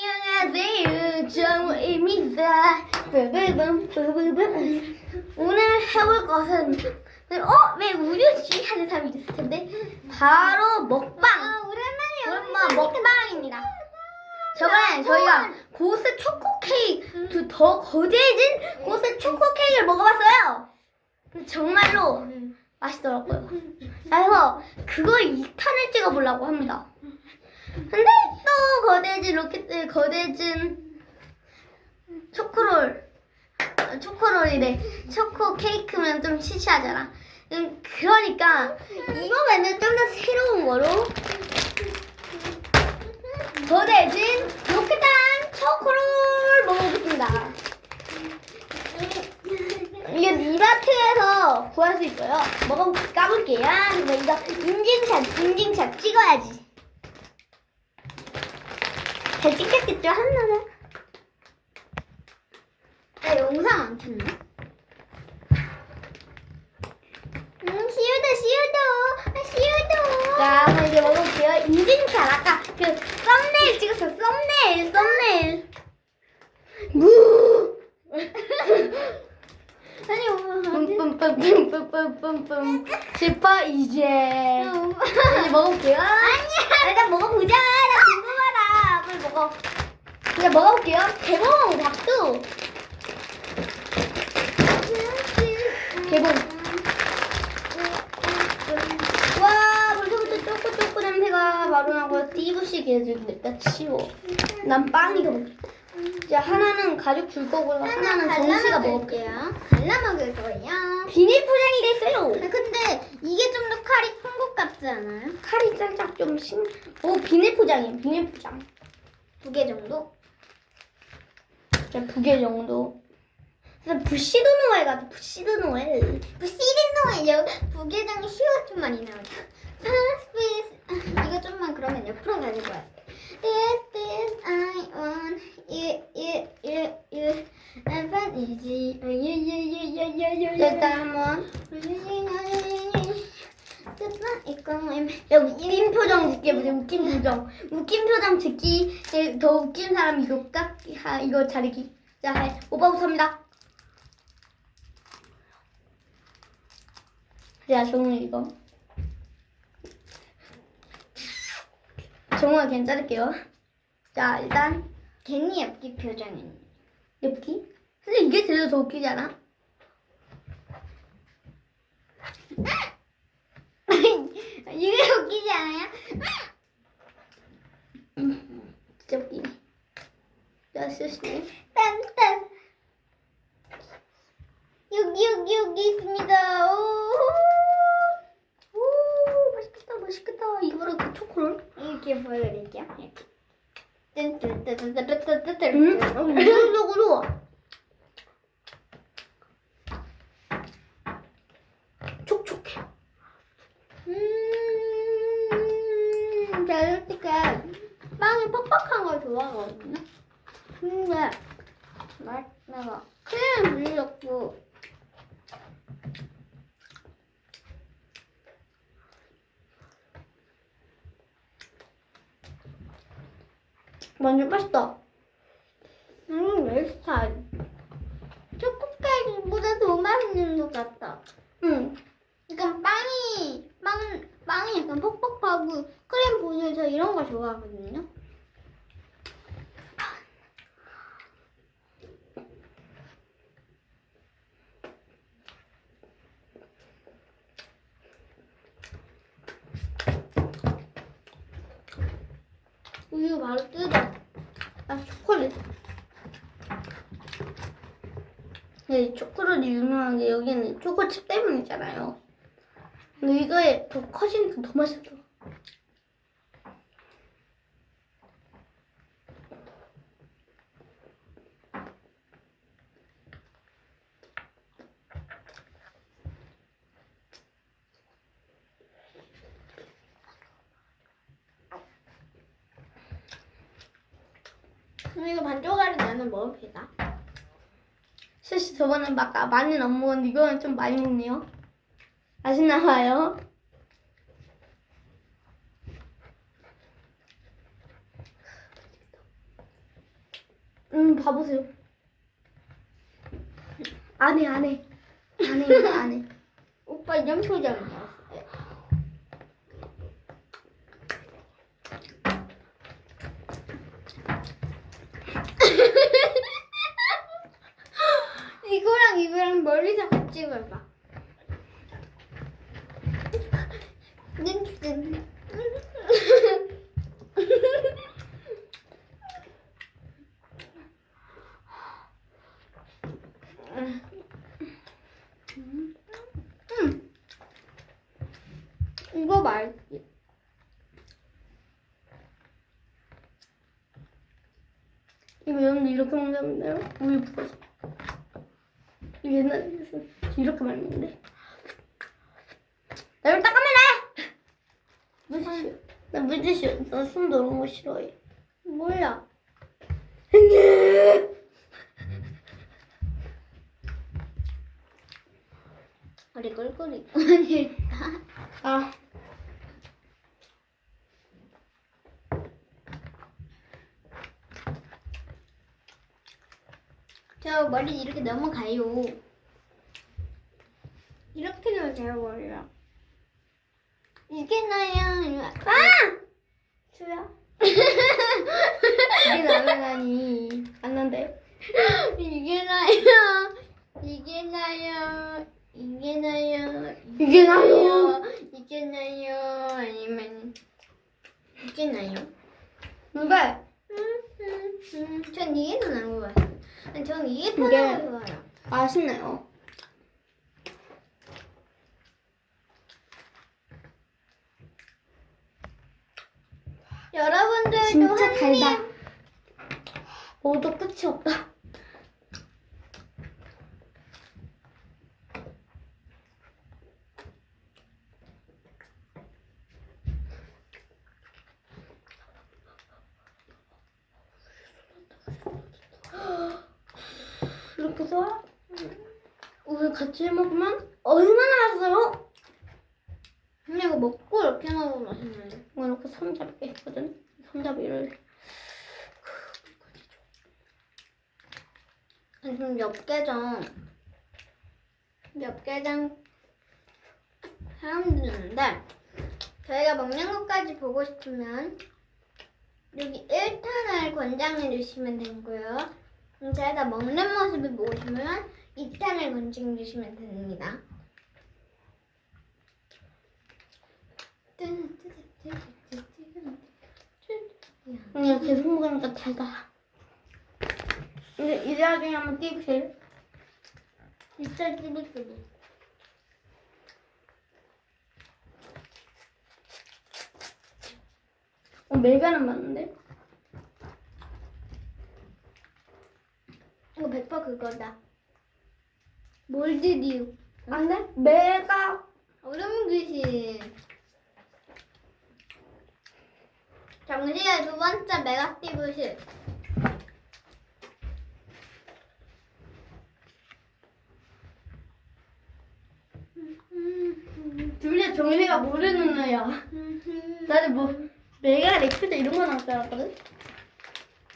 안녕하세요 정우입니다 오늘 해볼 것은 어? 왜 우유지? 하는 사람이 있을 텐데. 바로 먹방. 아, 오랜만에 오랜만 먹방입니다. 저번에 저희가 고스 초코 케이크 더 거대해진 고스 초코 케이크를 먹어봤어요. 정말로 맛있더라고요. 그래서 그걸 2탄을 찍어보려고 합니다 근데 또 거대해진 로켓 거대해진 초코롤. 어, 초코롤이래. 초코 케이크면 좀 시시하잖아. 음, 그러니까 이번에는 좀 더 새로운 거로. 거대해진 로켓단 초코롤 먹어보겠습니다. 이게 이마트에서 구할 수 있어요. 먹어 까볼게요. 그리고 이거 인증샷 인증샷 찍어야지 잘 찍혔겠죠 하나는 아, 영상 안 켰나? 음, 시우도, 시우도, 아, 시우도. 자 이제 먹어볼게요. 인증샷 아까 그 썸네일 찍었어. 썸네일 썸네일 무 아니, 엄마. 뿜뿜뿜뿜뿜뿜뿜. 싶어 이제. 이제 먹어볼게요. 아니야. 일단 먹어보자 먹어 이제 먹어볼게요 개봉 박수 개봉 와 벌써부터 쪼꼬쪼꼬 냄새가 바로 나고 띠부시게 일단 치워 난 빵이 더 먹고 자 하나는 가족 줄 거고 하나는 정씨가 먹을게요 갈라 먹을 거예요. 비닐 포장이 됐어요 아, 근데 이게 좀 더 칼이 큰 것 같지 않아요? 칼이 살짝 좀 심. 오 비닐 포장이에요. 비닐 포장. 두 개 정도? 자, 두 개 정도. 그래서 부시드 노엘 같아. 부시드 노엘. 부시리노예요. 부계장이 시가 좀 많이 나오죠. 파스피스. 이거 좀만 그러면 옆으로 가지고 와야 보자. 웃긴 표정. 웃긴 표정 짓기. 예, 더 웃긴 사람 이거 깍 하, 이거 자르기. 자, 해. 오빠부터 합니다. 자, 정우 이거. 정우가 괜찮을게요. 자, 일단 괜히 엽기 표정이네. 엽기. 근데 이게 제일 더 웃기지 않아? 이게 웃기지 않아요? 진짜 웃기네. 자, 쓰시네. 딴딴. 여기 여기 여기 있습니다. 오. 오, 맛있겠다, 맛있겠다. 이거를 그 초코를. 이렇게 보여드릴게요. 이렇게. 뜬뜬뜬뜬뜬뜬뜬. 음, 무슨적으로 촉촉해. 음, 제가 솔직히 빵이 퍽퍽한 걸 좋아하거든요. 근데 맛 내가 크림 불렸고 완전 맛있다. 음, 내 스타일. 초코케이크보다 더 맛있는 것 같다. 응. 그러니까 빵이 빵 빵이 약간 퍽퍽하고 크림 보내서 이런 거 좋아하거든요. 우유 바로 뜯어. 아, 초콜릿. 네, 초콜릿이 유명한 게 여기는 초코칩 때문이잖아요. 근데 이거에 더 커지니까 더 맛있어. 그럼 이거 반 조각을 나는 먹을 게다. 저번에 막 아, 많이는 안 먹었는데 이거는 좀 많이 먹네요. 맛있나 봐요. 음, 봐보세요. 안 해, 안 해. 안 해, 안 해. 오빠 표정이야. 이거랑 이거랑 봐봐. 음. 이거 맛있지? 이거 여러분들 이렇게 먹는다는데요? 우유 부어서. 이거 옛날에 이렇게 말했는데. 나 이거 닦으면 돼! 물티슈. 나 물티슈. 나손 더러운 거 싫어해. 몰라. 우리 꿀꿀이? 아, 저 머리 이렇게 넘어가요. 머리가. 이게 나야. 아! 추야? 이게 나라다니. 안 난대. 이게 나요. 이게 나요. 이게 나요. 이게 나요. 이게 나요. 아니면 이게 나요. 음, 음, 음. 전 이게 더 나은 것 같아요. 아니, 전 이게 더 나은 것 같아요. 맛있네요. 여러분들도 진짜 한 달다. 입 모두 끝이 없다. 이렇게 해서 우유 같이 해 먹으면 얼마나 맛있어요? 근데 이거 먹고 이렇게 먹으면 맛있는데. 이거 이렇게 했거든. 손잡이를 아니, 그럼 엽계장 엽계장 사람들 있는데 저희가 먹는 것까지 보고 싶으면 여기 1탄을 권장해 주시면 되고요. 저희가 먹는 모습을 보고 싶으면 2탄을 권장해 주시면 됩니다. 그냥 계속 먹으니까 달다. 이제 이 나중에 한번 띄우세요. 진짜 찌릿찌릿. 어, 메가는 맞는데? 이거 100% 그거다. 몰드류. 안 돼? 메가 얼음 귀신. 정시의 두 번째 메가티브실. 둘다 정리가 모르는 애야. 나는 뭐 메가 레크드 이런 거 나올 줄 알았거든?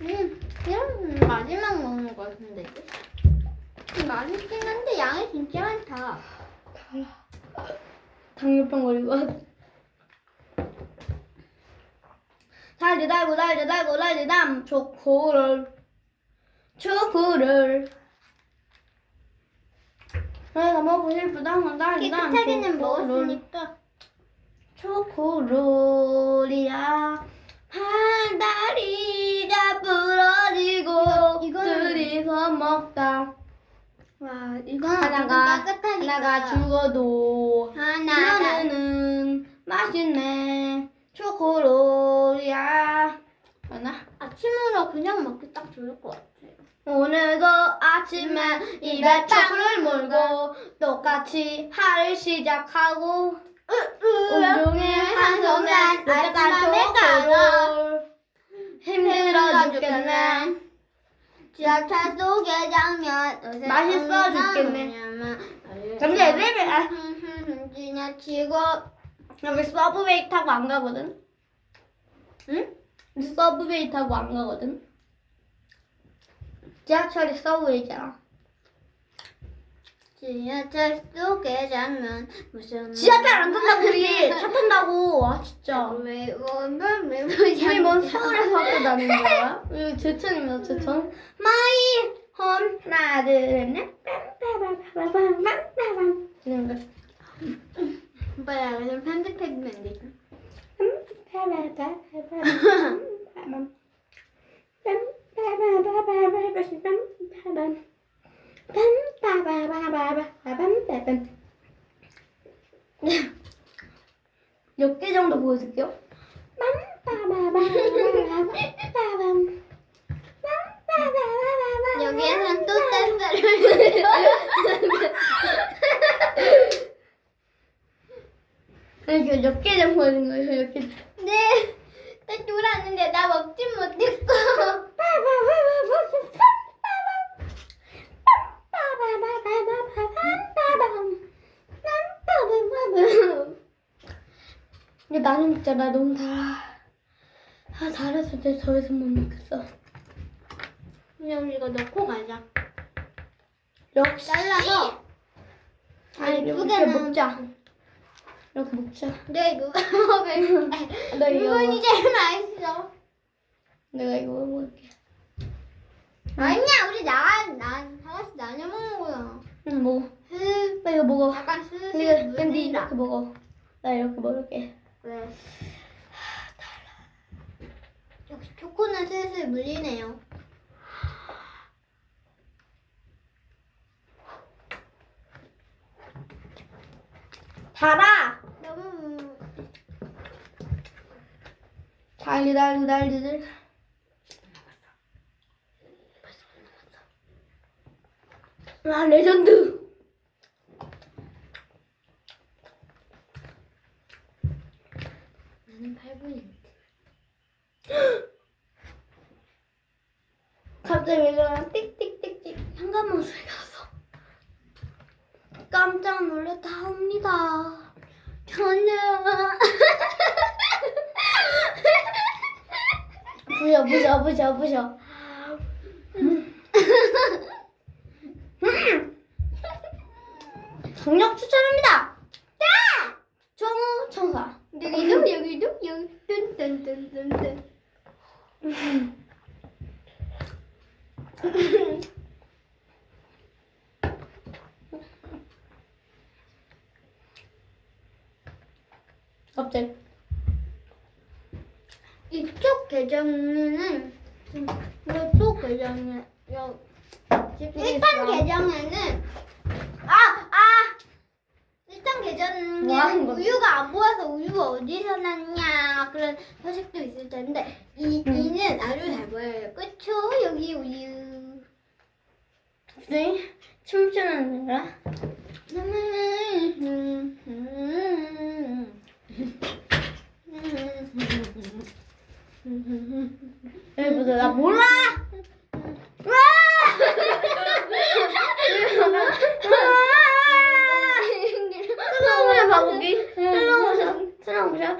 음, 그냥 마지막 먹는 거 같은데. 맛있긴 한데 양이 진짜 많다. 당뇨병 걸리고 달리 달고 달리 달고 달리 담. 초코를 초코를 내가 먹고 싶다 면 달리 담. 깨끗하게는 초코를 먹었으니까. 초코롤이야. 팔다리가 부러지고 이거는- 둘이서 먹다. 와, 이거 하나가. 하나가 죽어도 하나, 하나는 맛있네. 초 코롤이야 맞나? 아침으로 그냥 먹기 딱 좋을 것 같아요. 오늘도 아침에 입에 빵을 물고 똑같이 하루 시작하고 우중에 한 손에 빨간 초코롤 힘들어 죽겠네. 지하철 속의 장면 맛있어 죽겠네. 잠시 엘리베이터 지나치고. 여기 서브웨이 타고 안 가거든 응? 서브웨이 타고 안 가거든 지하철이 서울이잖아. 지하철 속의 장면 무슨 지하철 안 탄다고 우리 차 탄다고. 아 진짜. 우리 뭔 서울에서 학교 다니는 거야? 이거 제천입니다 제천. 마이 홈 하나 둘셋 빰빰빰빰빰빰빰 이런 거. 오빠야 그럼 편집해주면 되지 몇 개 정도 보여줄게요. 여기에선 또 댄스를 이렇게 몇개 정도 보여주는 거예요. 이렇게. 네, 딱 돌았는데 나 먹지 못했고 근데 나는 진짜 나 너무 달아. 아 달아서 이제 더 이상 못 먹겠어. 그냥 이거 넣고 가자 역시. 잘라서 아니 두 이렇게 개는- 먹자. 이렇게 먹자. 네 먹을 나 이거 누군이 먹- 제일 맛있어 내가 이거 먹을게. 아니야 우리 나난 다 같이 나눠 먹는 거야 응 먹어. 흐나 이거 먹어. 약간 슬슬 근데 근데 물린다 이렇게 먹어. 나 이렇게 먹을게. 왜? 역시 초코는 슬슬 물리네요 달아. 너무 달리 달리 달리들. 아 레전드. 나는 8분인데 갑자기 왜 그러나 띡띡띡띡 현관문 소리가 났어. 깜짝 놀랐다옵니다. 저는 부셔 부셔 부셔 부셔. 음. 강력 추천합니다. 자! 정우 청사. 여기도 여기도 여기 뜬뜬뜬뜬뜬 갑자기. 이쪽 계정에는 이쪽 계정에 여 일단 계정에는 아 아 일단 뭐 하는 계정에는 거지? 우유가 안 보여서 우유가 어디서 났냐 그런 소식도 있을 텐데 이 음. 이는 아주 잘 보여요 그쵸 여기 우유 네? 춤추는 거야? 여기 보자. 나 몰라! 슬로우모션. 슬로우모션. 슬로우모션.